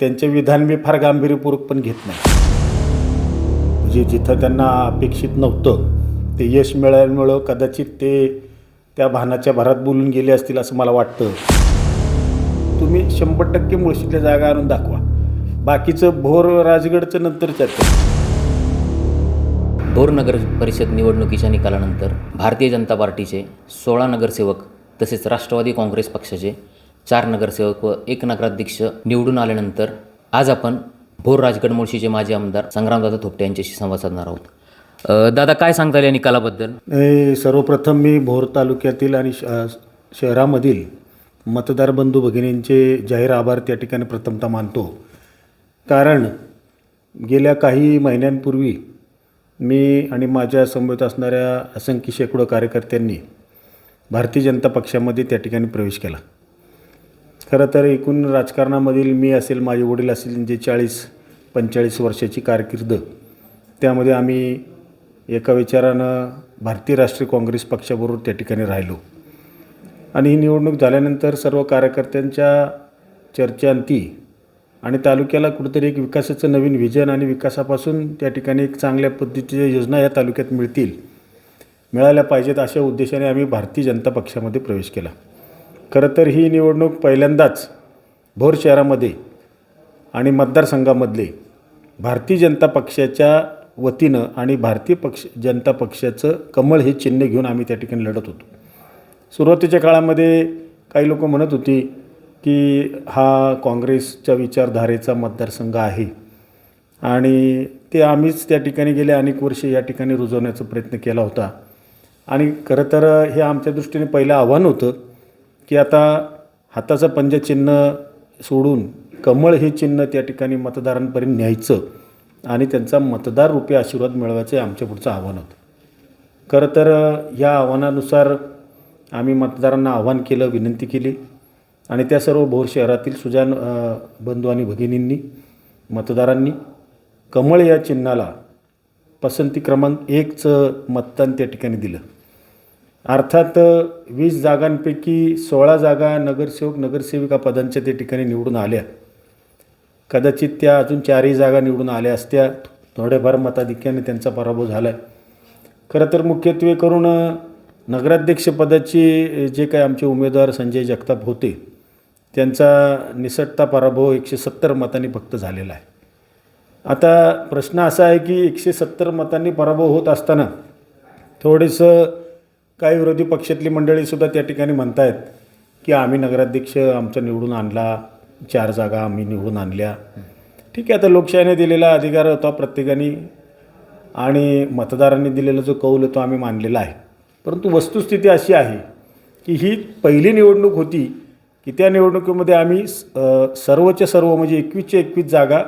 त्यांचे विधान मी फार गांभीर्यपूर्वक पण घेत नाही. म्हणजे जिथं त्यांना अपेक्षित नव्हतं ते यश मिळाल्यामुळं कदाचित ते त्या भानाच्या भरात बोलून गेले असतील असं मला वाटतं. तुम्ही शंभर टक्के मुळशीतल्या जागा आणून दाखवा. बाकीचं भोर राजगडचं नंतर चर्चा भोर नगर परिषद निवडणुकीच्या निकालानंतर भारतीय जनता पार्टीचे सोळा नगरसेवक तसेच राष्ट्रवादी काँग्रेस पक्षाचे चार नगरसेवक व एक नगराध्यक्ष निवडून आल्यानंतर आज आपण भोर राजगड मुळशीचे माजी आमदार संग्रामदादा थोपटे यांच्याशी संवाद साधणार आहोत. दादा काय सांगता या निकालाबद्दल? सर्वप्रथम मी भोर तालुक्यातील आणि श शहरामधील मतदार बंधू भगिनींचे जाहीर आभार त्या ठिकाणी प्रथमतः मानतो. कारण गेल्या काही महिन्यांपूर्वी मी आणि माझ्या समवेत असणाऱ्या असंख्य शेकडो कार्यकर्त्यांनी भारतीय जनता पक्षामध्ये त्या ठिकाणी प्रवेश केला. खरं तर एकूण राजकारणामधील मी असेल माझे वडील असेल जे चाळीस पंचेचाळीस वर्षाची कारकीर्द त्यामध्ये आम्ही एका विचारानं भारतीय राष्ट्रीय काँग्रेस पक्षाबरोबर त्या ठिकाणी राहिलो. आणि ही निवडणूक झाल्यानंतर सर्व कार्यकर्त्यांच्या चर्चांती आणि तालुक्याला कुठेतरी एक विकासाचं नवीन विजन आणि विकासापासून त्या ठिकाणी एक चांगल्या पद्धतीच्या योजना या तालुक्यात मिळतील मिळाल्या पाहिजेत अशा उद्देशाने आम्ही भारतीय जनता पक्षामध्ये प्रवेश केला. खरं तर ही निवडणूक पहिल्यांदाच भोर शहरामध्ये आणि मतदारसंघामधले भारतीय जनता पक्षाच्या वतीनं आणि भारतीय पक्ष जनता पक्षाचं कमळ हे चिन्ह घेऊन आम्ही त्या ठिकाणी लढत होतो. सुरुवातीच्या काळामध्ये काही लोक म्हणत होती की हा काँग्रेसच्या विचारधारेचा मतदारसंघ आहे. आणि ते आम्हीच त्या ठिकाणी गेले अनेक वर्ष या ठिकाणी रुजवण्याचा प्रयत्न केला होता. आणि खरं तर हे आमच्या दृष्टीने पहिलं आव्हान होतं. की आता हाताचं पंजचिन्ह सोडून कमळ हे चिन्ह त्या ठिकाणी मतदारांपर्यंत न्यायचं आणि त्यांचा मतदार रूपी आशीर्वाद मिळवायचं आमच्या पुढचं आव्हान होतं. खरं तर या आव्हानानुसार आम्ही मतदारांना आव्हान केलं विनंती केली आणि त्या सर्व भोर शहरातील सुजान बंधू आणि भगिनींनी मतदारांनी कमळ या चिन्हाला पसंती क्रमांक एकचं मतदान त्या ठिकाणी दिलं. अर्थात वीस जागांपैकी सोळा जागा नगरसेवक नगरसेविका पदांच्या त्या ठिकाणी निवडून आल्या. कदाचित त्या अजून चारही जागा निवडून आल्या असत्या. थोड्याफार मताधिक्याने त्यांचा पराभव झाला आहे खरं तर मुख्यत्वे करून नगराध्यक्षपदाचे जे काही आमचे उमेदवार संजय जगताप होते त्यांचा निसटता पराभव एकशे सत्तर मतांनी फक्त झालेला आहे. आता प्रश्न असा आहे की एकशे सत्तर मतांनी पराभव होत असताना थोडंसं काही विरोधी पक्षातली मंडळीसुद्धा त्या ठिकाणी म्हणतायत की आम्ही नगराध्यक्ष आमचा निवडून आणला चार जागा आम्ही निवडून आणल्या. ठीक आहे आता लोकशाहीने दिलेला अधिकार होता प्रत्येकाने आणि मतदारांनी दिलेला जो कौल आहे तो आम्ही मानलेला आहे. परंतु वस्तुस्थिती अशी आहे की ही पहिली निवडणूक होती की त्या निवडणुकीमध्ये आम्ही स- सर्वच्या सर्व म्हणजे एकवीसच्या एकवीस जागा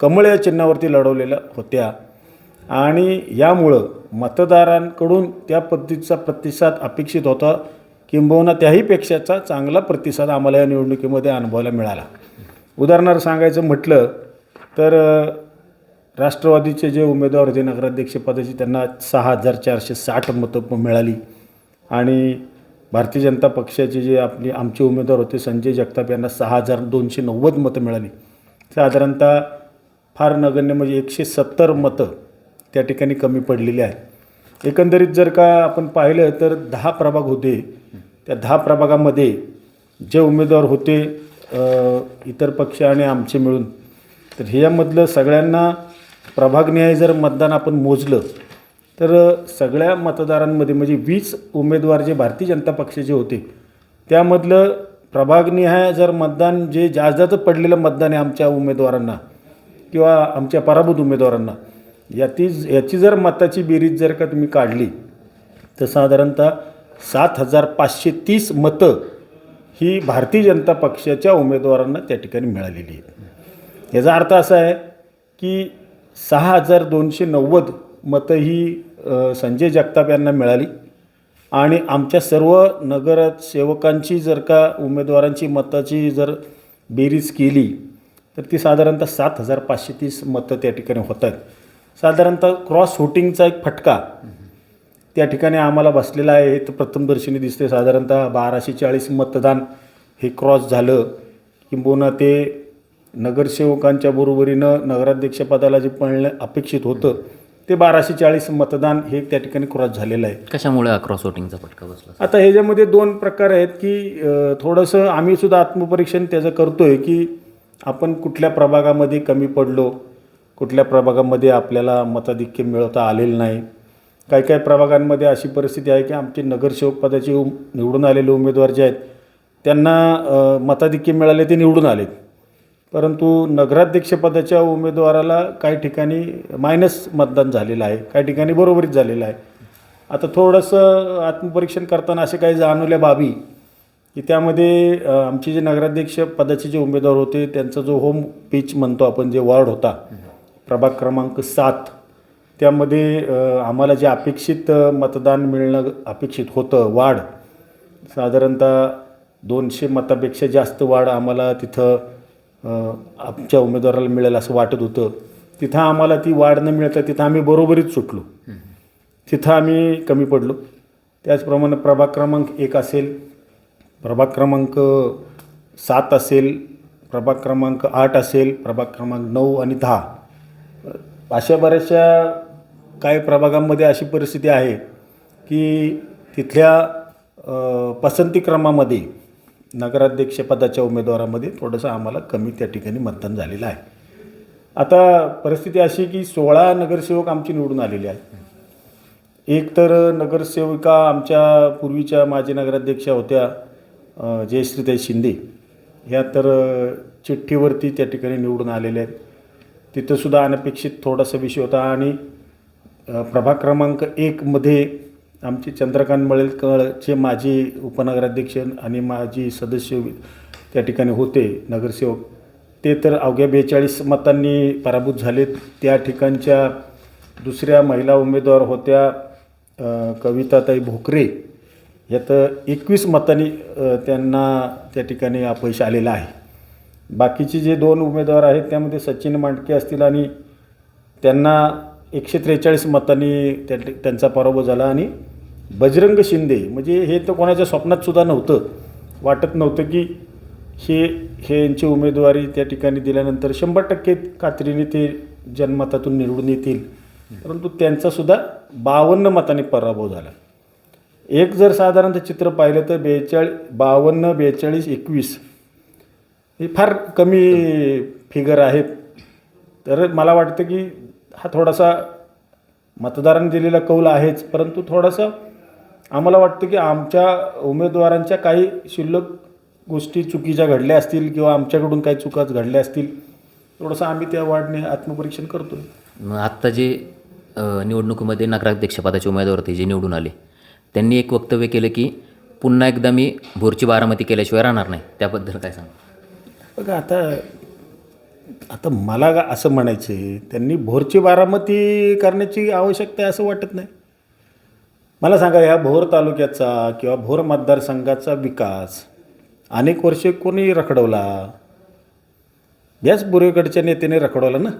कमळ या चिन्हावरती लढवलेल्या होत्या. आणि यामुळं मतदारांकडून त्या पद्धतीचा प्रतिसाद अपेक्षित होता. किंबहुना त्याही पेक्षाचा चांगला प्रतिसाद आम्हाला या निवडणुकीमध्ये अनुभवायला मिळाला. उदाहरणार्थ सांगायचं म्हटलं तर राष्ट्रवादीचे जे उमेदवार होते नगराध्यक्षपदाची त्यांना सहा हजार चारशे साठ मतं मिळाली. आणि भारतीय जनता पक्षाचे जे आपले आमचे उमेदवार होते संजय जगताप यांना सहा हजार दोनशे नव्वद मतं मिळाली. साधारणतः फार नगण्य म्हणजे एकशे सत्तर मतं त्या ठिकाणी कमी पडलेली आहे एकंदरीत जर का आपण पाहिलं तर दहा प्रभाग होते. त्या दहा प्रभागामध्ये जे उमेदवार होते इतर पक्ष आणि आमचे मिळून तर ह्यामधलं सगळ्यांना प्रभागनिहाय जर मतदान आपण मोजलं तर सगळ्या मतदारांमध्ये म्हणजे वीस उमेदवार जे भारतीय जनता पक्षाचे होते त्यामधलं प्रभागनिहाय जर मतदान जे जास्त पडलेलं मतदान आहे आमच्या उमेदवारांना किंवा आमच्या पराभूत उमेदवारांना याची याची जर मताची बेरीज जर का तुम्ही काढली तर साधारणतः सात हजार पाचशे तीस मतं ही भारतीय जनता पक्षाच्या उमेदवारांना त्या ठिकाणी मिळालेली आहेत. याचा अर्थ असा आहे की सहा हजार दोनशे नव्वद मतं ही संजय जगताप यांना मिळाली आणि आमच्या सर्व नगरसेवकांची जर का उमेदवारांची मताची जर बेरीज केली तर ती साधारणतः सात हजार पाचशे तीस मतं त्या ठिकाणी होत आहेत साधारणतः क्रॉस वोटिंगचा एक फटका त्या ठिकाणी आम्हाला बसलेला आहे. हे तर प्रथमदर्शनी दिसते साधारणतः बाराशे चाळीस मतदान हे क्रॉस झालं. किंबहुना ते नगरसेवकांच्या बरोबरीनं नगराध्यक्षपदाला जे पळणं अपेक्षित होतं ते बाराशे चाळीस मतदान हे त्या ठिकाणी क्रॉस झालेलं आहे. कशामुळे हा क्रॉस वोटिंगचा फटका बसला? आता ह्याच्यामध्ये दोन प्रकार आहेत की अ, थोडंसं आम्ही सुद्धा आत्मपरीक्षण त्याचं करतो आहे की आपण कुठल्या प्रभागामध्ये कमी पडलो कुठल्या प्रभागामध्ये आपल्याला मताधिक्य मिळवता आलेलं नाही. काही काही प्रभागांमध्ये अशी परिस्थिती आहे की आमचे नगरसेवक पदाचे उम निवडून आलेले उमेदवार जे आहेत त्यांना मताधिक्य मिळाले ते निवडून आलेत. परंतु नगराध्यक्षपदाच्या उमेदवाराला काही ठिकाणी मायनस मतदान झालेलं आहे काही ठिकाणी बरोबरीच झालेलं आहे. आता थोडंसं आत्मपरीक्षण करताना असे काही जाणवल्या बाबी की त्यामध्ये आमचे जे नगराध्यक्ष पदाचे जे उमेदवार होते त्यांचा जो होम पिच म्हणतो आपण जे वॉर्ड होता प्रभाग क्रमांक सात. त्यामध्ये आम्हाला जे अपेक्षित मतदान मिळणं अपेक्षित होतं वाढ साधारणतः दोनशे मतापेक्षा जास्त वाढ आम्हाला तिथं आमच्या उमेदवाराला मिळेल असं वाटत होतं. तिथं आम्हाला ती वाढ न मिळता तिथं आम्ही बरोबरीच सुटलो. तिथं आम्ही कमी पडलो. त्याचप्रमाणे प्रभाग क्रमांक एक असेल प्रभाग क्रमांक सात असेल प्रभाग क्रमांक आठ असेल प्रभाग क्रमांक नऊ आणि दहा. अशा बऱ्याचशा काही प्रभागांमध्ये अशी परिस्थिती आहे की तिथल्या पसंतीक्रमामध्ये पसंती क्रमामध्ये नगराध्यक्षपदाच्या उमेदवारामध्ये थोडंसं आम्हाला कमी त्या ठिकाणी मतदान झालेलं आहे. आता परिस्थिती अशी की सोळा नगरसेवक आमची निवडून आलेले आहेत. एक तर नगरसेविका आमच्या पूर्वीच्या माजी नगराध्यक्षा होत्या जयश्रीताई शिंदे. ह्या तर चिठ्ठीवरती त्या ठिकाणी निवडून आलेल्या आहेत. तिथंसुद्धा अनपेक्षित थोडासा विषय होता. आणि प्रभाग क्रमांक एकमध्ये आमचे चंद्रकांत मळेलकळचे माजी उपनगराध्यक्ष आणि माजी सदस्य त्या ठिकाणी होते नगरसेवक. ते तर अवघ्या बेचाळीस मतांनी पराभूत झालेत. त्या ठिकाणच्या दुसऱ्या महिला उमेदवार होत्या कविताताई भोकरे. यात एकवीस मतांनी त्यांना त्या ठिकाणी अपयश आलेलं आहे. बाकीचे जे दोन उमेदवार आहेत त्यामध्ये सचिन मांडके असतील आणि त्यांना एकशे त्रेचाळीस मतांनी त्या त्यांचा पराभव झाला आणि बजरंग शिंदे म्हणजे हे तर कोणाच्या स्वप्नातसुद्धा नव्हतं. वाटत नव्हतं की हे हे यांची उमेदवारी त्या ठिकाणी दिल्यानंतर शंभर टक्के खात्रीने ते जनमतातून निवडून येतील. परंतु त्यांचासुद्धा बावन्न मतांनी पराभव झाला. एक जर साधारणतः चित्र पाहिलं तर बेचाळीस बावन्न बेचाळीस एकवीस हे फार कमी फिगर आहेत तर मला वाटतं की हा थोडासा मतदारांनी दिलेला कौल आहेच. परंतु थोडासा आम्हाला वाटतं की आमच्या उमेदवारांच्या काही शिल्लक गोष्टी चुकीच्या घडल्या असतील किंवा आमच्याकडून काही चुकाच घडल्या असतील. थोडंसं आम्ही त्या वाढणे आत्मपरीक्षण करतो मग आत्ता जे निवडणुकीमध्ये नगराध्यक्षपदाचे उमेदवार होते जे निवडून आले त्यांनी एक वक्तव्य केलं की पुन्हा एकदा मी भोरची बारामती केल्याशिवाय राहणार नाही. त्याबद्दल काय सांग? बघा आता आता मला का असं म्हणायचं आहे त्यांनी भोरची बारामती करण्याची आवश्यकता आहे असं वाटत नाही. मला सांगा ह्या भोर तालुक्याचा किंवा भोर मतदारसंघाचा विकास अनेक वर्षे कोणी रखडवला? याच बुरेकडच्या नेत्याने रखडवला ना?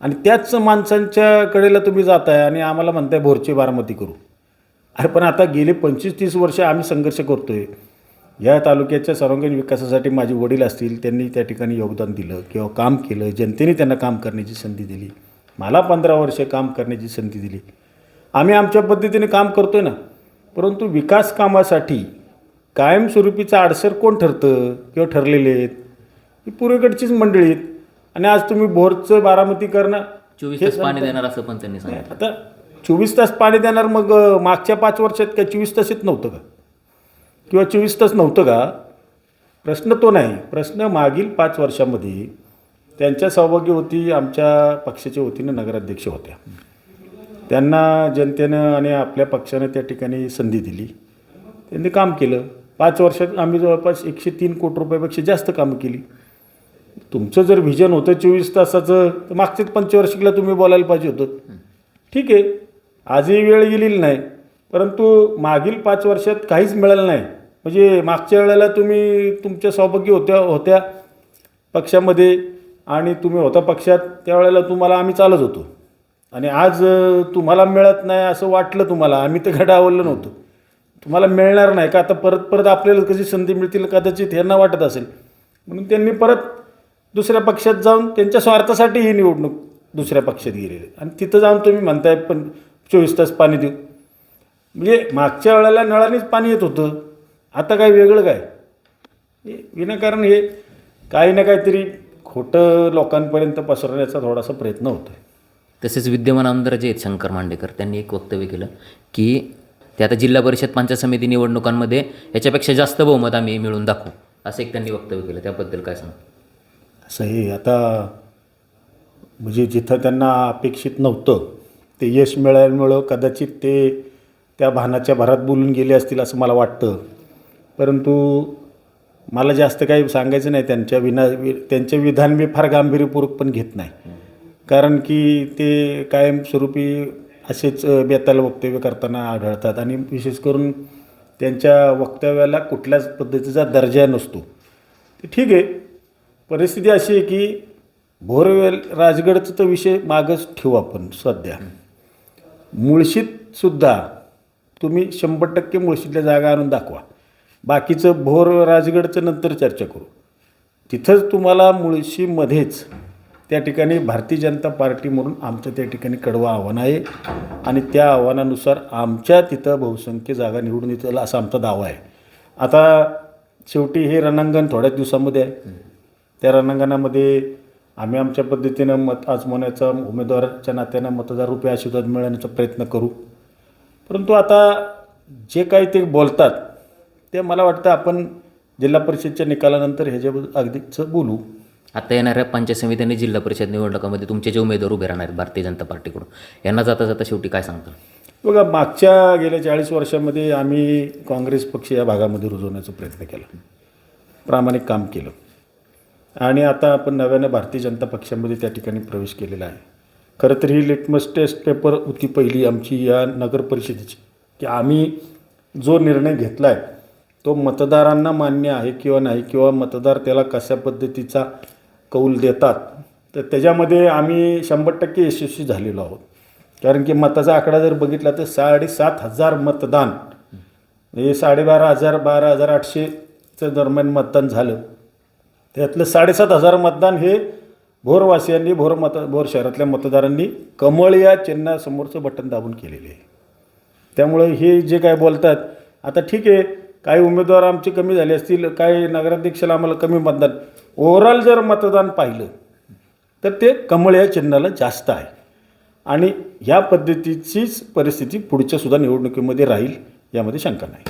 आणि त्याच माणसांच्या कडेला तुम्ही जाताय आणि आम्हाला म्हणताय भोरची बारामती करू. अरे पण आता गेले पंचवीस तीस वर्ष आम्ही संघर्ष करतोय. या तालुक्याच्या सर्वांगीण विकासासाठी माझे वडील असतील त्यांनी त्या ठिकाणी योगदान दिलं किंवा काम केलं जनतेने त्यांना काम करण्याची संधी दिली. मला पंधरा वर्ष काम करण्याची संधी दिली. आम्ही आमच्या पद्धतीने काम करतोय ना परंतु विकास कामासाठी कायमस्वरूपीचं आडसर कोण ठरतं किंवा ठरलेले आहेत? ही पूर्वेकडचीच मंडळी आहेत. आणि आज तुम्ही भोरचं बारामती करणं चोवीस तास पाणी देणार असं पण त्यांनी सांगितलं. आता चोवीस तास पाणी देणार मग मागच्या पाच वर्षात काय चोवीस तास येत नव्हतं का? किंवा चोवीस तास नव्हतं का? प्रश्न तो नाही. प्रश्न मागील पाच वर्षामध्ये त्यांच्या सहभागी होती आमच्या पक्षाच्या वतीनं नगराध्यक्ष होत्या. त्यांना जनतेनं आणि आपल्या पक्षानं त्या ठिकाणी संधी दिली. त्यांनी काम केलं. पाच वर्षात आम्ही जवळपास एकशे तीन कोटी रुपयापेक्षा जास्त कामं केली. तुमचं जर व्हिजन होतं चोवीस तासाचं तर मागच्याच पंचवार्षिकला तुम्ही बोलायला पाहिजे होतं. ठीक आहे. आजही वेळ गेलेली नाही. परंतु मागील पाच वर्षात काहीच मिळालं नाही. म्हणजे मागच्या वेळेला तुम्ही तुमच्या सौभाग्य होत्या होत्या पक्षामध्ये आणि तुम्ही होता पक्षात त्यावेळेला तुम्हाला आम्ही चालत होतो. आणि आज तुम्हाला मिळत नाही असं वाटलं तुम्हाला. आम्ही तर घडावलं नव्हतं. तुम्हाला मिळणार नाही का? आता परत परत आपल्याला कशी संधी मिळतील? कदाचित ह्यांना वाटत असेल. म्हणून त्यांनी परत दुसऱ्या पक्षात जाऊन त्यांच्या स्वार्थासाठी ही निवडणूक दुसऱ्या पक्षात गेलेली. आणि तिथं जाऊन तुम्ही म्हणताय पण चोवीस तास पाणी देऊ. म्हणजे मागच्या वेळेला नळानेच पाणी येत होतं. आता काय वेगळं काय? हे विनाकारण हे काही ना काहीतरी खोटं लोकांपर्यंत पसरवण्याचा थोडासा प्रयत्न होतो आहे तसेच विद्यमान आमदार जे आहेत शंकर मांडेकर त्यांनी एक वक्तव्य केलं की ते आता जिल्हा परिषद पंचायत समिती निवडणुकांमध्ये याच्यापेक्षा जास्त बहुमत आम्ही मिळून दाखवू असं एक त्यांनी वक्तव्य केलं. त्याबद्दल काय सांग? असं हे आता म्हणजे जिथं त्यांना अपेक्षित नव्हतं ते यश मिळाल्यामुळं कदाचित ते त्या भानाच्या भरात बोलून गेले असतील असं मला वाटतं. परंतु मला जास्त काही सांगायचं नाही त्यांच्या विना वि त्यांचे विधान मी फार गांभीर्यपूर्वक पण घेत नाही. कारण की ते कायमस्वरूपी असेच बेताल वक्तव्य करताना आढळतात आणि विशेष करून त्यांच्या वक्तव्याला कुठल्याच पद्धतीचा दर्जा नसतो. ते ठीक आहे. परिस्थिती अशी आहे की भोरवेल राजगडचा तर विषय मागच ठेवू आपण सध्या. मुळशीतसुद्धा तुम्ही शंभर टक्के मुळशीतल्या जागा आणून दाखवा. बाकीचं भोर राजगडचं नंतर चर्चा करू. तिथंच तुम्हाला मुळशीमध्येच त्या ठिकाणी भारतीय जनता पार्टी म्हणून आमचं त्या ठिकाणी कडवं आव्हान आहे. आणि त्या आव्हानानुसार आमच्या तिथं बहुसंख्य जागा निवडून येतील असा आमचा दावा आहे. आता शेवटी हे रणांगण थोड्याच दिवसामध्ये आहे. त्या रणांगणामध्ये आम्ही आमच्या पद्धतीनं मत आजमावण्याचा उमेदवाराच्या नात्यानं मतदार रुपये आशीर्वाद मिळवण्याचा प्रयत्न करू. परंतु आता जे काही ते बोलतात ते मला वाटतं आपण जिल्हा परिषदच्या निकालानंतर ह्याच्याबद्दल अगदीच बोलू. आता येणाऱ्या पंचायत समिती आणि जिल्हा परिषद निवडणुकामध्ये तुमचे जे उमेदवार उभे राहणार आहेत भारतीय जनता पार्टीकडून यांना जाता जाता शेवटी काय सांगता? बघा मागच्या गेल्या चाळीस वर्षामध्ये आम्ही काँग्रेस पक्ष या भागामध्ये रुजवण्याचा प्रयत्न केला. प्रामाणिक काम केलं. आणि आता आपण नव्यानं भारतीय जनता पक्षामध्ये त्या ठिकाणी प्रवेश केलेला आहे. खरं तर ही लिटमस टेस्ट पेपर होती पहिली आमची या नगर परिषदेची. की आम्ही जो निर्णय घेतला आहे तो मतदारांना मान्य आहे किंवा नाही किंवा मतदार त्याला कशा पद्धतीचा कौल देतात तर त्याच्यामध्ये आम्ही शंभर टक्के यशस्वी झालेलो आहोत. कारण की मताचा आकडा जर बघितला तर साडेसात हजार मतदान हे साडेबारा हजार बारा हजार आठशेचं दरम्यान मतदान झालं. त्यातलं साडेसात हजार मतदान हे भोरवासियांनी भोर मत भोर शहरातल्या मतदारांनी कमळ या चिन्हासमोरचं बटन दाबून केलेले आहे. त्यामुळे हे जे काय बोलतात आता ठीक आहे काही उमेदवार आमचे कमी झाले असतील काही नगराध्यक्षाला आम्हाला कमी मतदान. ओव्हरऑल जर मतदान पाहिलं तर ते कमळ या चिन्हाला जास्त आहे. आणि ह्या पद्धतीचीच परिस्थिती पुढच्यासुद्धा निवडणुकीमध्ये राहील यामध्ये शंका नाही.